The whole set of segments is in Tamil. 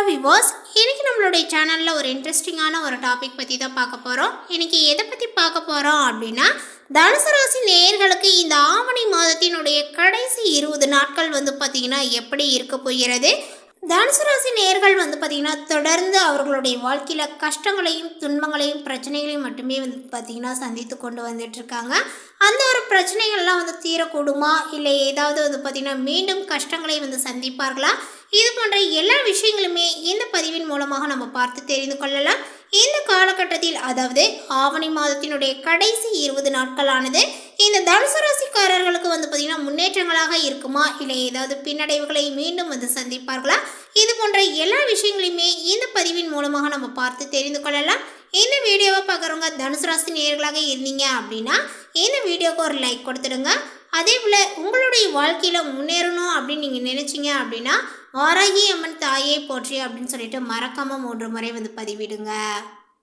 ஹலோ விவோஸ் இன்றைக்கி நம்மளுடைய சேனலில் ஒரு இன்ட்ரெஸ்டிங்கான ஒரு டாபிக் பற்றி தான் பார்க்க போகிறோம் இன்றைக்கி எதை பற்றி பார்க்க போகிறோம் அப்படின்னா தனுசு ராசி நேயர்களுக்கு இந்த ஆவணி மாதத்தினுடைய கடைசி இருபது நாட்கள் வந்து பார்த்திங்கன்னா எப்படி இருக்க போகிறது? தனுசு ராசி நேயர்கள் வந்து பார்த்திங்கன்னா தொடர்ந்து அவர்களுடைய வாழ்க்கையில் கஷ்டங்களையும் துன்பங்களையும் பிரச்சனைகளையும் மட்டுமே வந்து பார்த்திங்கன்னா சந்தித்து கொண்டு வந்துட்டுருக்காங்க அந்த ஒரு பிரச்சனைகள்லாம் வந்து தீரக்கூடுமா? இல்லை ஏதாவது வந்து பார்த்திங்கன்னா மீண்டும் கஷ்டங்களை வந்து சந்திப்பார்களா? இது போன்ற எல்லா விஷயங்களுமே இந்த பதிவின் மூலமாக நம்ம பார்த்து தெரிந்து கொள்ளலாம். இந்த காலகட்டத்தில் அதாவது ஆவணி மாதத்தினுடைய கடைசி இருபது நாட்களானது இந்த தனுசு ராசிக்காரர்களுக்கு வந்து பார்த்திங்கன்னா முன்னேற்றங்களாக இருக்குமா? இல்லை ஏதாவது பின்னடைவுகளை மீண்டும் வந்து சந்திப்பார்களா? இது போன்ற எல்லா விஷயங்களையுமே இந்த பதிவின் மூலமாக நம்ம பார்த்து தெரிந்து கொள்ளலாம். இந்த வீடியோவை பார்க்குறவங்க தனுசு ராசி நேர்களாக இருந்தீங்க அப்படின்னா இந்த வீடியோவுக்கு ஒரு லைக் கொடுத்துடுங்க. அதே போல் உங்களுடைய வாழ்க்கையில் முன்னேறணும் அப்படின்னு நீங்கள் நினச்சிங்க அப்படின்னா ஆராகி அம்மன் தாயை போற்றி அப்படின்னு சொல்லிட்டு மறக்காமல் மூன்று முறை வந்து பதிவிடுங்க.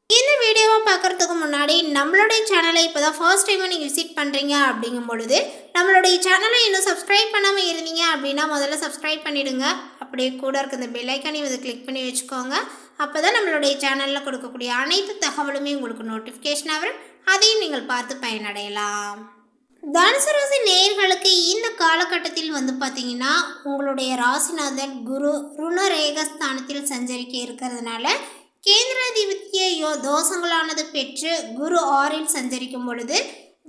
இந்த வீடியோவை பார்க்குறதுக்கு முன்னாடி நம்மளுடைய சேனலை இப்போ தான் ஃபர்ஸ்ட் டைம் நீங்கள் விசிட் பண்ணுறீங்க அப்படிங்கும் பொழுது நம்மளுடைய சேனலை இன்னும் சப்ஸ்கிரைப் பண்ணாமல் இருந்தீங்க அப்படின்னா முதல்ல சப்ஸ்கிரைப் பண்ணிவிடுங்க அப்படியே கூட இருக்க இந்த பெல்லைக்கானே வந்து கிளிக் பண்ணி வச்சுக்கோங்க. அப்போ தான் நம்மளுடைய சேனலில் கொடுக்கக்கூடிய அனைத்து தகவலுமே உங்களுக்கு நோட்டிஃபிகேஷன் ஆகும் அதையும் நீங்கள் பார்த்து பயனடையலாம். தனுசு ராசி நேயர்களுக்கு இந்த காலகட்டத்தில் வந்து பார்த்தீங்கன்னா உங்களுடைய ராசிநாதன் குரு ருணரேகஸ்தானத்தில் சஞ்சரிக்க இருக்கிறதுனால கேந்திராதிபத்திய யோ தோஷங்களானது பெற்று குரு ஆறில் சஞ்சரிக்கும் பொழுது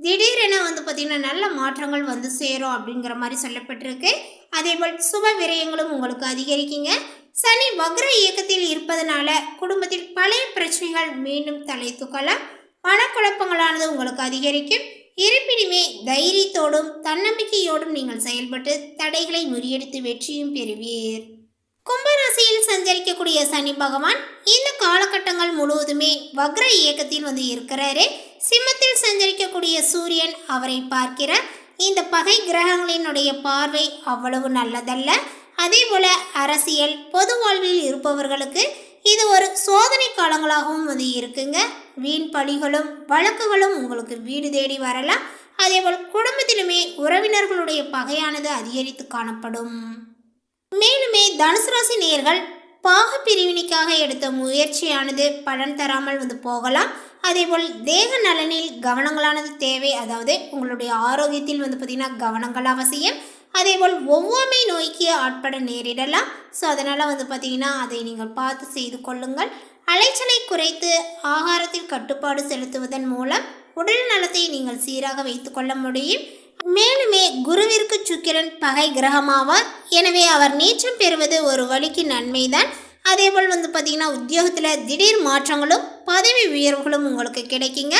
திடீரென வந்து பார்த்திங்கன்னா நல்ல மாற்றங்கள் வந்து சேரும் அப்படிங்கிற மாதிரி சொல்லப்பட்டிருக்கு. அதேபோல் சுப விரயங்களும் உங்களுக்கு அதிகரிக்குங்க. சனி வக்ர இயக்கத்தில் இருப்பதனால குடும்பத்தில் பழைய பிரச்சனைகள் மீண்டும் தலை தூக்கலாம் மனக்குழப்பங்களானது உங்களுக்கு அதிகரிக்கும். இருப்பினுமே தைரியத்தோடும் தன்னம்பிக்கையோடும் நீங்கள் செயல்பட்டு தடைகளை முறியடித்து வெற்றியும் பெறுவீர். கும்பராசியில் சஞ்சரிக்கக்கூடிய சனி பகவான் இந்த காலகட்டங்கள் முழுவதுமே வக்ர இயக்கத்தில் வந்து இருக்கிறாரு. சிம்மத்தில் சஞ்சரிக்கக்கூடிய சூரியன் அவரை பார்க்கிறார். இந்த பகை கிரகங்களினுடைய பார்வை அவ்வளவு நல்லதல்ல. அதே போல அரசியல் பொது வாழ்வில் இருப்பவர்களுக்கு இது ஒரு சோதனை காலங்களாகவும் வந்து இருக்குங்க. வீண் பழிகளும் வழக்குகளும் உங்களுக்கு வீடு தேடி வரலாம். அதேபோல் குடும்பத்திலுமே உறவினர்களுடைய பகையானது அதிகரித்து காணப்படும். மேலுமே தனுசு ராசி நேர்கள் பாக பிரிவினைக்காக எடுத்த முயற்சியானது பலன் தராமல் வந்து போகலாம். அதேபோல் தேக நலனில் கவனங்களானது தேவை. அதாவது உங்களுடைய ஆரோக்கியத்தில் வந்து பார்த்திங்கன்னா கவனங்கள் அவசியம். அதேபோல் ஒவ்வாமை நோய்க்கு ஆட்பட நேரிடலாம். ஸோ அதனால் வந்து பார்த்திங்கன்னா அதை நீங்கள் பார்த்து செய்து கொள்ளுங்கள். அலைச்சலை குறைத்து ஆகாரத்தில் கட்டுப்பாடு செலுத்துவதன் மூலம் உடல் நலத்தை நீங்கள் சீராக வைத்துக்கொள்ள முடியும். மேலுமே குருவிற்கு சுக்கிரன் பகை கிரகமாவார். எனவே அவர் நீச்சம் பெறுவது ஒரு வழிக்கு நன்மைதான். அதேபோல் வந்து பார்த்திங்கன்னா உத்தியோகத்தில் திடீர் மாற்றங்களும் பதவி உயர்வுகளும் உங்களுக்கு கிடைக்குங்க.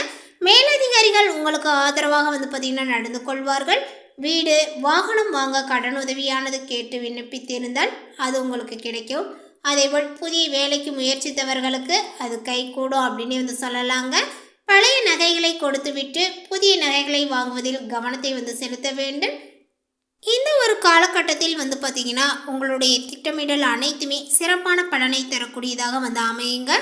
மேலதிகாரிகள் உங்களுக்கு ஆதரவாக வந்து பார்த்திங்கன்னா நடந்து கொள்வார்கள். வீடு வாகனம் வாங்க கடன் உதவியானது கேட்டு விண்ணப்பித்திருந்தால் அது உங்களுக்கு கிடைக்கும். அதேபோல் புதிய வேலைக்கு முயற்சித்தவர்களுக்கு அது கைகூடும் அப்படின்னு வந்து சொல்லலாங்க. பழைய நகைகளை கொடுத்துவிட்டு புதிய நகைகளை வாங்குவதில் கவனத்தை வந்து செலுத்த வேண்டும். இந்த ஒரு காலகட்டத்தில் வந்து பார்த்திங்கன்னா உங்களுடைய திட்டமிடல் அனைத்துமே சிறப்பான பலனை தரக்கூடியதாக வந்து அமையுங்க.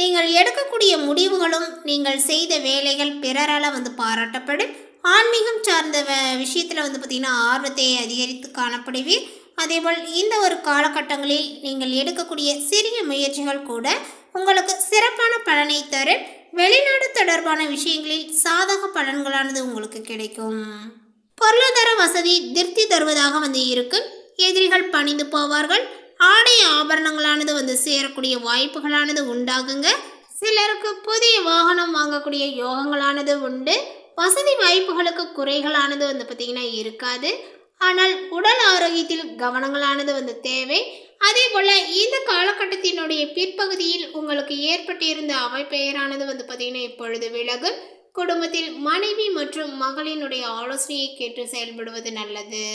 நீங்கள் எடுக்கக்கூடிய முடிவுகளும் நீங்கள் செய்த வேலைகள் பிறரால் வந்து பாராட்டப்படும். ஆன்மீகம் சார்ந்த விஷயத்தில் வந்து பார்த்திங்கன்னா ஆர்வத்தை அதிகரித்து காணப்படுவீர். அதேபோல் இந்த ஒரு காலகட்டங்களில் நீங்கள் எடுக்கக்கூடிய சிறிய முயற்சிகள் கூட உங்களுக்கு சிறப்பான பலனை தரும். வெளிநாடு தொடர்பான விஷயங்களில் சாதக பலன்களானது உங்களுக்கு கிடைக்கும். பொருளாதார வசதி திருப்தி தருவதாக வந்து இருக்கும். எதிரிகள் பணிந்து போவார்கள். ஆடை ஆபரணங்களானது வந்து சேரக்கூடிய வாய்ப்புகளானது உண்டாகுங்க. சிலருக்கு புதிய வாகனம் வாங்கக்கூடிய யோகங்களானது உண்டு. வசதி வாய்ப்புகளுக்கு குறைகளானது வந்து பார்த்திங்கன்னா இருக்காது. ஆனால் உடல் ஆரோக்கியத்தில் கவனங்களானது வந்து தேவை. அதே போல் இந்த காலகட்டத்தினுடைய பிற்பகுதியில் உங்களுக்கு ஏற்பட்டிருந்த அவப்பெயரானது வந்து பார்த்திங்கன்னா இப்பொழுது விலகு. குடும்பத்தில் மனைவி மற்றும் மகளினுடைய ஆலோசனையை கேட்டு செயல்படுவது நல்லது.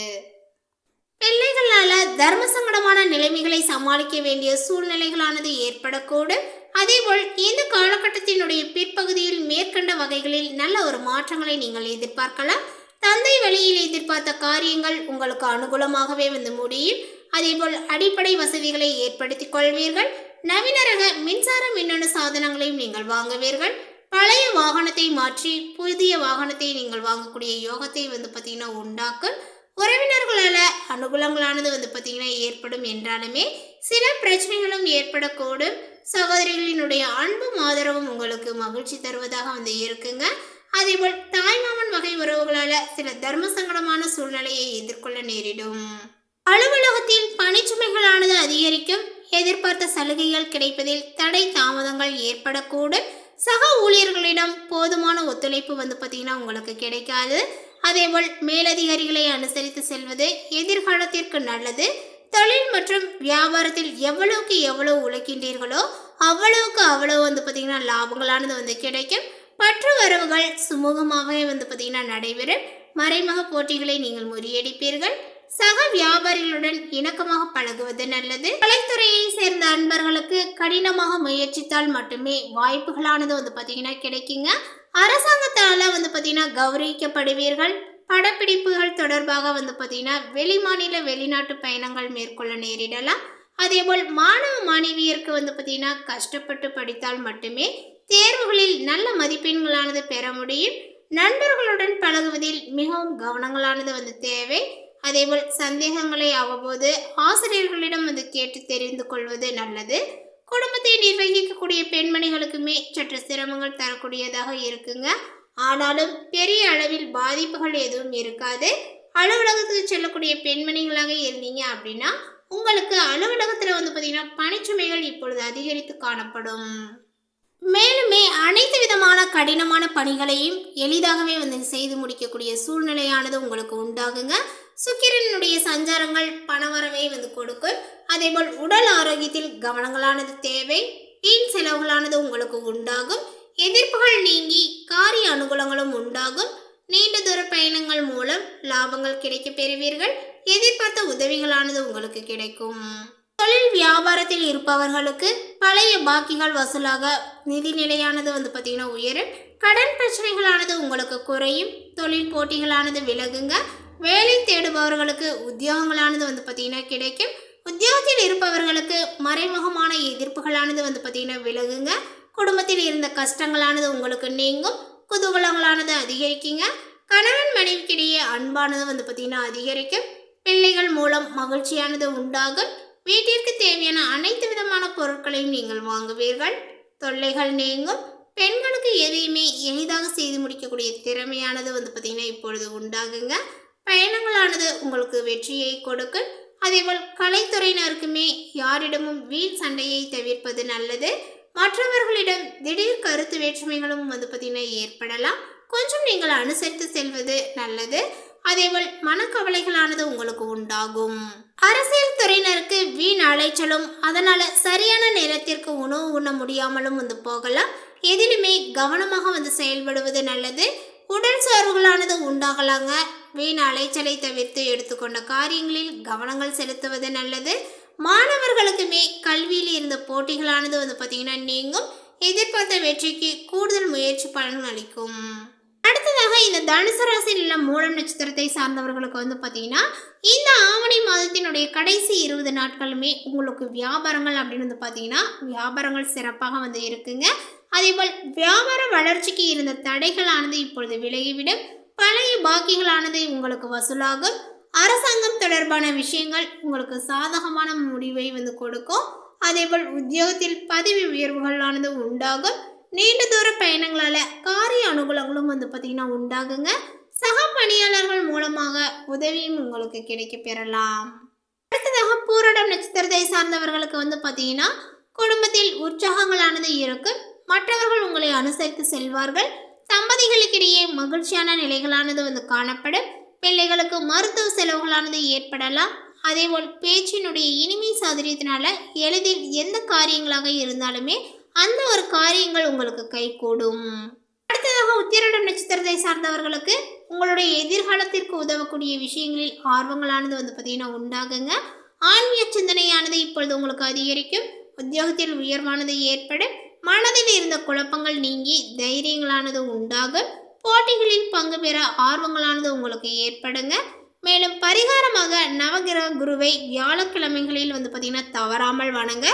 பிள்ளைகளால் தர்ம சங்கடமான நிலைமைகளை சமாளிக்க வேண்டிய சூழ்நிலைகளானது ஏற்படக்கூடும். அதேபோல் இந்த காலகட்டத்தினுடைய பிற்பகுதியில் மேற்கண்ட வகைகளில் நல்ல ஒரு மாற்றங்களை நீங்கள் எதிர்பார்க்கலாம். தந்தை வழியில் எதிர்பார்த்த காரியங்கள் உங்களுக்கு அனுகூலமாகவே வந்து முடியும். அதேபோல் அடிப்படை வசதிகளை ஏற்படுத்திக் கொள்வீர்கள். நவீன ரக மின்சார மின்னணு சாதனங்களையும் நீங்கள் வாங்குவீர்கள். பழைய வாகனத்தை மாற்றி புதிய வாகனத்தை நீங்கள் வாங்கக்கூடிய யோகத்தை வந்து பார்த்தீங்கன்னா உண்டாக்கும். உறவினர்களால் அனுகூலங்களானது வந்து பார்த்தீங்கன்னா ஏற்படும் என்றாலுமே சில பிரச்சனைகளும் ஏற்படக்கூடும். சகோதரிகளினுடைய அன்பும் ஆதரவும் உங்களுக்கு மகிழ்ச்சி தருவதாக வந்து இருக்குங்க. அதேபோல் தாய்மாமன் வகை உறவுகளால் சில தர்ம சங்கடமான சூழ்நிலையை எதிர்கொள்ள நேரிடும். அலுவலகத்தில் பணிச்சுமைகளானது அதிகரிக்கும். எதிர்பார்த்த சலுகைகள் கிடைப்பதில் தடை தாமதங்கள் ஏற்படக்கூடும். சக ஊழியர்களிடம் போதுமான ஒத்துழைப்பு வந்து பார்த்திங்கன்னா உங்களுக்கு கிடைக்காது. அதேபோல் மேலதிகாரிகளை அனுசரித்து செல்வது எதிர்காலத்திற்கு நல்லது. தொழில் மற்றும் வியாபாரத்தில் எவ்வளவுக்கு எவ்வளவு உழைக்கின்றீர்களோ அவ்வளவுக்கு அவ்வளவு வந்து பார்த்திங்கன்னா லாபங்களானது வந்து கிடைக்கும். பற்று வரவுகள் சுமூகமாகவே வந்து பார்த்திங்கன்னா நடைபெறும். மறைமுக போட்டிகளை நீங்கள் முறியடிப்பீர்கள். சக வியாபாரிகளுடன் இணக்கமாக பழகுவது நல்லது. கலைத்துறையை சேர்ந்த அன்பர்களுக்கு கடினமாக முயற்சித்தால் மட்டுமே வாய்ப்புகளானது வந்து பார்த்தீங்கன்னா கிடைக்குங்க. அரசாங்கத்தால் வந்து பார்த்தீங்கன்னா கௌரவிக்கப்படுவீர்கள். படப்பிடிப்புகள் தொடர்பாக வந்து பார்த்தீங்கன்னா வெளிமாநில வெளிநாட்டு பயணங்கள் மேற்கொள்ள நேரிடலாம். அதேபோல் மாணவ மாணவியருக்கு வந்து பார்த்தீங்கன்னா கஷ்டப்பட்டு படித்தால் மட்டுமே தேர்வுகளில் நல்ல மதிப்பெண்களானது பெற முடியும். நண்பர்களுடன் பழகுவதில் மிகவும் கவனங்களானது வந்து தேவை. அதேபோல் சந்தேகங்களை அவ்வப்போது ஆசிரியர்களிடம் வந்து கேட்டு தெரிந்து கொள்வது நல்லது. குடும்பத்தை நிர்வகிக்கக்கூடிய பெண்மணிகளுக்குமே சற்று சிரமங்கள் தரக்கூடியதாக இருக்குங்க. ஆனாலும் பெரிய அளவில் பாதிப்புகள் எதுவும் இருக்காது. அலுவலகத்துக்கு செல்லக்கூடிய பெண்மணிகளாக இருந்தீங்க அப்படின்னா உங்களுக்கு அலுவலகத்தில் வந்து பார்த்தீங்கன்னா பணிச்சுமைகள் இப்பொழுது அதிகரித்து காணப்படும். மேலுமே அனைத்து விதமான கடினமான பணிகளையும் எளிதாகவே வந்து செய்து முடிக்கக்கூடிய சூழ்நிலையானது உங்களுக்கு உண்டாகுங்க. சுக்கிரனுடைய சஞ்சாரங்கள் பணவரவை வந்து கொடுக்கும். அதேபோல் உடல் ஆரோக்கியத்தில் கவனங்களானது தேவை. வீண் செலவுகளானது உங்களுக்கு உண்டாகும். எதிர்ப்புகள் நீங்கி காரிய அனுகூலங்களும் உண்டாகும். நீண்ட தூர பயணங்கள் மூலம் லாபங்கள் கிடைக்க பெறுவீர்கள். எதிர்பார்த்த உதவிகளானது உங்களுக்கு கிடைக்கும். தொழில் வியாபாரத்தில் இருப்பவர்களுக்கு பழைய பாக்கிகள் வசூலாக நிதி நிலையானது வந்து பார்த்திங்கன்னா உயரும் கடன் பிரச்சனைகளானது உங்களுக்கு குறையும். தொழில் போட்டிகளானது விலகுங்க. வேலை தேடுபவர்களுக்கு உத்தியோகங்களானது வந்து பார்த்திங்கன்னா கிடைக்கும். உத்தியோகத்தில் இருப்பவர்களுக்கு மறைமுகமான எதிர்ப்புகளானது வந்து பார்த்திங்கன்னா விலகுங்க. குடும்பத்தில் இருந்த கஷ்டங்களானது உங்களுக்கு நீங்கும். குதூகலங்களானது அதிகரிக்குங்க. கணவன் மனைவிக்கிடையே அன்பானது வந்து பார்த்திங்கன்னா அதிகரிக்கும். பிள்ளைகள் மூலம் மகிழ்ச்சியானது உண்டாகும். வீட்டிற்கு தேவையான அனைத்து விதமான பொருட்களையும் நீங்கள் வாங்குவீர்கள். தொல்லைகள் நீங்கும். பெண்களுக்கு எதையுமே எளிதாக செய்து முடிக்கக்கூடிய திறமையானது வந்து பார்த்திங்கன்னா இப்பொழுது உண்டாகுங்க. பயணங்களானது உங்களுக்கு வெற்றியை கொடுக்கும். அதேபோல் கலைத்துறையினருக்குமே யாரிடமும் வீண் சண்டையை தவிர்ப்பது நல்லது. மற்றவர்களிடம் திடீர் கருத்து வேற்றுமைகளும் வந்து பார்த்திங்கன்னா ஏற்படலாம். கொஞ்சம் நீங்கள் அனுசரித்து செல்வது நல்லது. அதேபோல் மனக்கவலைகளானது உங்களுக்கு உண்டாகும். அரசியல் துறையினருக்கு வீண் அலைச்சலும் அதனால சரியான நேரத்திற்கு உணவு உண்ண முடியாமலும் வந்து போகலாம். எதிலுமே கவனமாக வந்து செயல்படுவது நல்லது. உடல் சோர்வுகளானது உண்டாகலாங்க. வீண் அலைச்சலை தவிர்த்து எடுத்துக்கொண்ட காரியங்களில் கவனங்கள் செலுத்துவது நல்லது. மாணவர்களுக்குமே கல்வியில் இருந்த போட்டிகளானது வந்து பார்த்திங்கன்னா நீங்கும். எதிர்பார்த்த வெற்றிக்கு கூடுதல் முயற்சி பலன் அளிக்கும். அடுத்ததாக இந்த தனுசு ராசியில் உள்ள மூலம் நட்சத்திரத்தை சார்ந்தவர்களுக்கு வந்து பார்த்தீங்கன்னா இந்த ஆவணி மாதத்தினுடைய கடைசி இருபது நாட்களுமே உங்களுக்கு வியாபாரங்கள் அப்படின்னு வந்து பார்த்தீங்கன்னா வியாபாரங்கள் சிறப்பாக வந்து இருக்குங்க. அதேபோல் வியாபார வளர்ச்சிக்கு இருந்த தடைகளானது இப்பொழுது விலகிவிடும். பழைய பாக்கிகளானது உங்களுக்கு வசூலாகும். அரசாங்கம் தொடர்பான விஷயங்கள் உங்களுக்கு சாதகமான முடிவை வந்து கொடுக்கும். அதேபோல் உத்தியோகத்தில் பதவி உயர்வுகளானது உண்டாகும். நீண்ட தூர பயணங்களால் காரிய அனுகூலங்களும் வந்து பார்த்திங்கன்னா உண்டாகுங்க. சக பணியாளர்கள் மூலமாக உதவியும் உங்களுக்கு கிடைக்க பெறலாம். அடுத்ததாக பூரடம் நட்சத்திரத்தை சார்ந்தவர்களுக்கு வந்து பார்த்தீங்கன்னா குடும்பத்தில் உற்சாகங்களானது இருக்கும். மற்றவர்கள் உங்களை அனுசரித்து செல்வார்கள். தம்பதிகளுக்கிடையே மகிழ்ச்சியான நிலைகளானது வந்து காணப்படும். பிள்ளைகளுக்கு மருத்துவ செலவுகளானது ஏற்படலாம். அதேபோல் பேச்சினுடைய இனிமை சாதுரியத்தினால எளிதில் எந்த காரியங்களாக இருந்தாலுமே அந்த ஒரு காரியங்கள் உங்களுக்கு கைகூடும் அடுத்ததாக உத்திரட நட்சத்திரத்தை சார்ந்தவர்களுக்கு உங்களுடைய எதிர்காலத்திற்கு உதவக்கூடிய விஷயங்களில் ஆர்வங்களானது வந்து பார்த்தீங்கன்னா உண்டாகுங்க. ஆன்மீக சிந்தனையானது இப்பொழுது உங்களுக்கு அதிகரிக்கும். உத்தியோகத்தில் உயர்வானது ஏற்படும். மனதில் இருந்த குழப்பங்கள் நீங்கி தைரியங்களானது உண்டாகும். போட்டிகளில் பங்கு பெற ஆர்வங்களானது உங்களுக்கு ஏற்படுங்க. மேலும் பரிகாரமாக நவகிரக குருவை வியாழக்கிழமைகளில் வந்து பார்த்திங்கன்னா தவறாமல் வணங்க.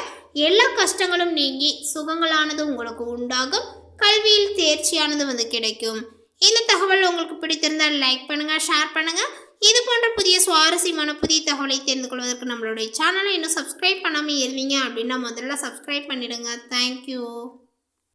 எல்லா கஷ்டங்களும் நீங்கி சுகங்களானது உங்களுக்கு உண்டாகும். கல்வியில் தேர்ச்சியானது வந்து கிடைக்கும். இந்த தகவல் உங்களுக்கு பிடித்திருந்தால் லைக் பண்ணுங்கள் ஷேர் பண்ணுங்கள் இது போன்ற புதிய சுவாரஸ்யமான புதிய தகவலை தெரிந்து கொள்வதற்கு நம்மளுடைய சேனலை இன்னும் சப்ஸ்கிரைப் பண்ணாமல் இருந்தீங்க அப்படின்னா முதல்ல சப்ஸ்கிரைப் பண்ணிடுங்க. தேங்க்யூ